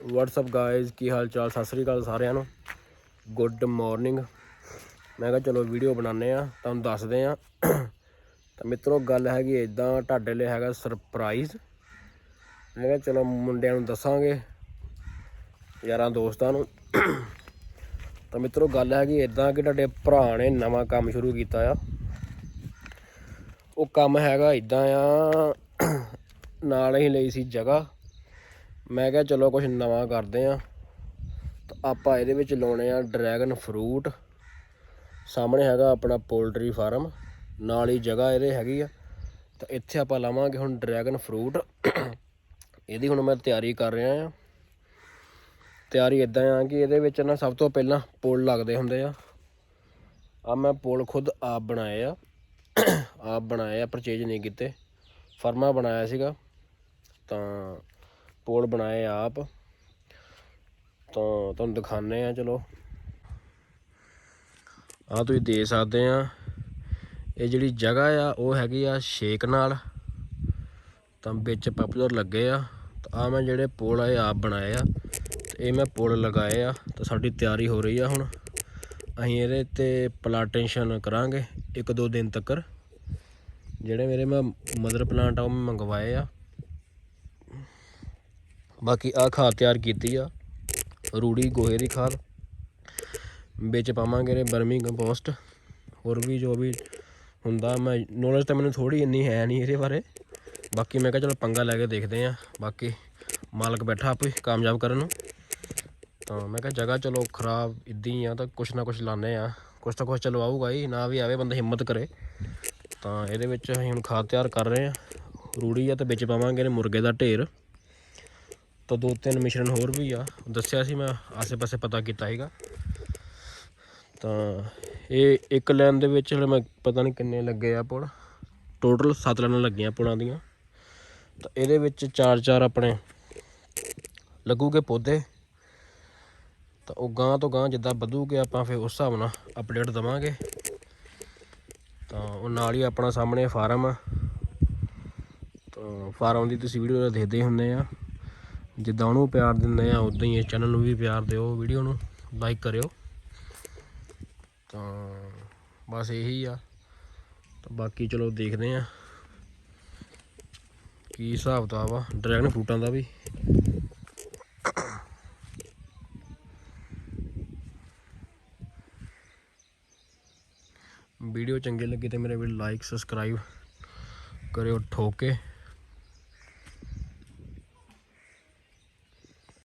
WhatsApp guys ਕੀ ਹਾਲ ਚਾਲ? ਸਤਿ ਸ੍ਰੀ ਅਕਾਲ ਸਾਰਿਆਂ ਨੂੰ। ਗੁੱਡ ਮਾਰਨਿੰਗ ਮੈਂ ਕਿਹਾ ਚਲੋ ਵੀਡੀਓ ਬਣਾਉਂਦੇ ਆ ਤੁਹਾਨੂੰ ਦੱਸਦੇ ਆ ਤਾਂ ਮਿੱਤਰੋ, ਗੱਲ ਹੈਗੀ ਇਦਾਂ ਤੁਹਾਡੇ ਲਈ ਹੈਗਾ ਸਰਪ੍ਰਾਈਜ਼ ਮੈਂ ਕਿਹਾ ਚਲੋ ਮੁੰਡਿਆਂ ਨੂੰ ਦੱਸਾਂਗੇ, ਯਾਰਾਂ ਦੋਸਤਾਂ ਨੂੰ। ਤਾਂ ਮਿੱਤਰੋ, ਗੱਲ ਹੈਗੀ ਇਦਾਂ ਕਿ ਤੁਹਾਡੇ ਭਰਾ ਨੇ ਨਵਾਂ ਕੰਮ ਸ਼ੁਰੂ ਕੀਤਾ ਆ। ਉਹ ਕੰਮ ਹੈਗਾ ਇਦਾਂ ਆ, ਨਾਲ ਹੀ ਲਈ ਸੀ ਜਗ੍ਹਾ। ਮੈਂ ਕਿਹਾ ਚਲੋ ਕੁਝ ਨਵਾਂ ਕਰਦੇ ਆ। ਤਾਂ ਆਪਾਂ ਇਹਦੇ ਵਿੱਚ ਲਾਉਣੇ ਆ ਡਰੈਗਨ ਫਰੂਟ। ਸਾਹਮਣੇ ਹੈਗਾ ਆਪਣਾ ਪੋਲਟਰੀ ਫਾਰਮ। ਨਾਲ ਹੀ ਜਗ੍ਹਾ ਇਹਦੇ ਹੈਗੀ ਆ। ਤਾਂ ਇੱਥੇ ਆਪਾਂ ਲਾਵਾਂਗੇ ਹੁਣ ਡਰੈਗਨ ਫਰੂਟ। ਇਹਦੀ ਹੁਣ ਮੈਂ ਤਿਆਰੀ ਕਰ ਰਿਹਾ ਆ। ਤਿਆਰੀ ਇਦਾਂ ਆ ਕਿ ਇਹਦੇ ਵਿੱਚ ਨਾ ਸਭ ਤੋਂ ਪਹਿਲਾਂ ਪੁਲ ਲੱਗਦੇ ਹੁੰਦੇ ਆ। ਆ ਮੈਂ ਪੁਲ ਖੁਦ ਆਪ ਬਣਾਏ ਆ। ਆਪ ਬਣਾਏ ਆ ਪਰਚੇਜ ਨਹੀਂ ਕੀਤੇ। ਫਰਮਾ ਬਣਾਇਆ ਸੀਗਾ। ਤਾਂ ਪੁੱਲ ਬਣਾਏ ਆਪ। ਤਾਂ ਤੁਹਾਨੂੰ ਦਿਖਾਣੇ ਆ ਚਲੋ। ਆ ਤੁਸੀਂ ਦੇ ਸਕਦੇ ਆ ਇਹ ਜਿਹੜੀ ਜਗ੍ਹਾ ਆ, ਉਹ ਹੈਗੀ ਆ ਸ਼ੇਕ ਨਾਲ। ਤਾਂ ਵਿੱਚ ਪਪੂਲਰ ਲੱਗੇ ਆ। ਤਾਂ ਆ ਮੈਂ ਜਿਹੜੇ ਪੁੱਲ ਆ ਇਹ ਆਪ ਬਣਾਏ ਆ। ਤੇ ਇਹ ਮੈਂ ਪੁੱਲ ਲਗਾਏ ਆ। ਤਾਂ ਸਾਡੀ ਤਿਆਰੀ ਹੋ ਰਹੀ ਆ ਹੁਣ। ਅਸੀਂ ਇਹਦੇ ਤੇ ਪਲਾਂਟੇਸ਼ਨ ਕਰਾਂਗੇ, ਇੱਕ ਦੋ ਦਿਨ ਤੱਕ ਜਿਹੜੇ ਮੇਰੇ ਮੈਂ ਮਦਰ ਪਲਾਂਟ ਆ, ਉਹ ਮੈਂ ਮੰਗਵਾਏ ਆ। ਬਾਕੀ ਆ ਖਾਦ ਤਿਆਰ ਕੀਤੀ ਆ, ਰੂੜੀ, ਗੋਹੇ ਦੀ ਖਾਦ। ਵਿੱਚ ਪਾਵਾਂਗੇ ਰੇ ਬਰਮੀ ਕੰਪੋਸਟ, ਹੋਰ ਵੀ ਜੋ ਵੀ ਹੁੰਦਾ, ਮੈਂ ਨੌਲੇਜ ਤਾਂ ਮੈਨੂੰ ਥੋੜੀ ਇੰਨੀ ਹੈ ਨਹੀਂ ਇਹਦੇ ਬਾਰੇ। ਬਾਕੀ ਮੈਂ ਕਿਹਾ ਚਲੋ ਪੰਗਾ ਲੈ ਕੇ ਦੇਖਦੇ ਆ ਬਾਕੀ ਮਾਲਕ ਬੈਠਾ ਆਪੇ ਕਾਮਯਾਬ ਕਰਨ ਨੂੰ। ਤਾਂ ਮੈਂ ਕਿਹਾ ਜਗ੍ਹਾ ਚਲੋ ਖਰਾਬ ਇਦਾਂ ਹੀ ਆ, ਤਾਂ ਕੁਛ ਨਾ ਕੁਛ ਲਾਣੇ ਆ ਕੁਛ ਤਾਂ ਕੁਛ ਚਲੋ ਆਊਗਾ ਹੀ, ਨਾ ਵੀ ਆਵੇ ਬੰਦਾ ਹਿੰਮਤ ਕਰੇ। ਤਾਂ ਇਹਦੇ ਵਿੱਚ ਅਸੀਂ ਹੁਣ ਖਾਦ ਤਿਆਰ ਕਰ ਰਹੇ ਆ ਰੂੜੀ ਆ ਤੇ ਵਿੱਚ ਪਾਵਾਂਗੇ ਨੇ ਮੁਰਗੇ ਦਾ ਢੇਰ। ਤਾਂ ਦੋ ਤਿੰਨ ਮਿਸ਼ਰਣ ਹੋਰ ਵੀ ਆ। ਦੱਸਿਆ ਸੀ ਮੈਂ, ਆਸੇ-ਪਾਸੇ ਪਤਾ ਕੀਤਾ ਹੈਗਾ ਤਾਂ ਇਹ ਇੱਕ ਲਾਈਨ ਦੇ ਵਿੱਚ ਹਲੇ ਮੈਂ ਪਤਾ ਨਹੀਂ ਕਿੰਨੇ ਲੱਗੇ ਆ ਪੁਲ। ਟੋਟਲ 7 ਲਾਈਨਾਂ ਲੱਗੀਆਂ ਪੁਲਾਂ ਦੀਆਂ। ਤਾਂ ਇਹਦੇ ਵਿੱਚ ਚਾਰ ਚਾਰ ਆਪਣੇ ਲੱਗੂਗੇ ਪੌਦੇ। ਤਾਂ ਉਹ ਗਾਂ ਤੋਂ ਗਾਂ ਜਿੱਦਾਂ ਵਧੂਗੇ, ਆਪਾਂ ਫਿਰ ਉਸ ਹਿਸਾਬ ਨਾਲ ਅਪਡੇਟ ਦਵਾਂਗੇ। ਤਾਂ ਉਹ ਨਾਲ ਹੀ ਆਪਣਾ ਸਾਹਮਣੇ ਫਾਰਮ ਆ। ਤਾਂ ਫਾਰਮ ਦੀ ਤੁਸੀਂ ਵੀਡੀਓ ਦੇਖਦੇ ਹੀ ਹੁੰਦੇ ਆ। ਜਿੱਦਾਂ ਉਹਨੂੰ ਪਿਆਰ ਦਿੰਦੇ ਆ ਉਦਾਂ ਹੀ ਇਸ ਚੈਨਲ ਨੂੰ ਵੀ ਪਿਆਰ ਦਿਓ ਵੀਡੀਓ ਨੂੰ ਲਾਈਕ ਕਰਿਓ। ਤਾਂ ਬਸ ਇਹੀ ਆ। ਤਾਂ ਬਾਕੀ ਚਲੋ ਦੇਖਦੇ ਆ ਕੀ ਹਿਸਾਬ ਕਿਤਾਬ ਆ ਡਰੈਗਨ ਫਰੂਟਾਂ ਦਾ ਵੀ। ਵੀਡੀਓ ਚੰਗੇ ਲੱਗੇ ਤੇ ਮੇਰੇ ਵੀਡੀਓ ਲਾਈਕ ਸਬਸਕ੍ਰਾਈਬ ਕਰਿਓ ਠੋਕੇ।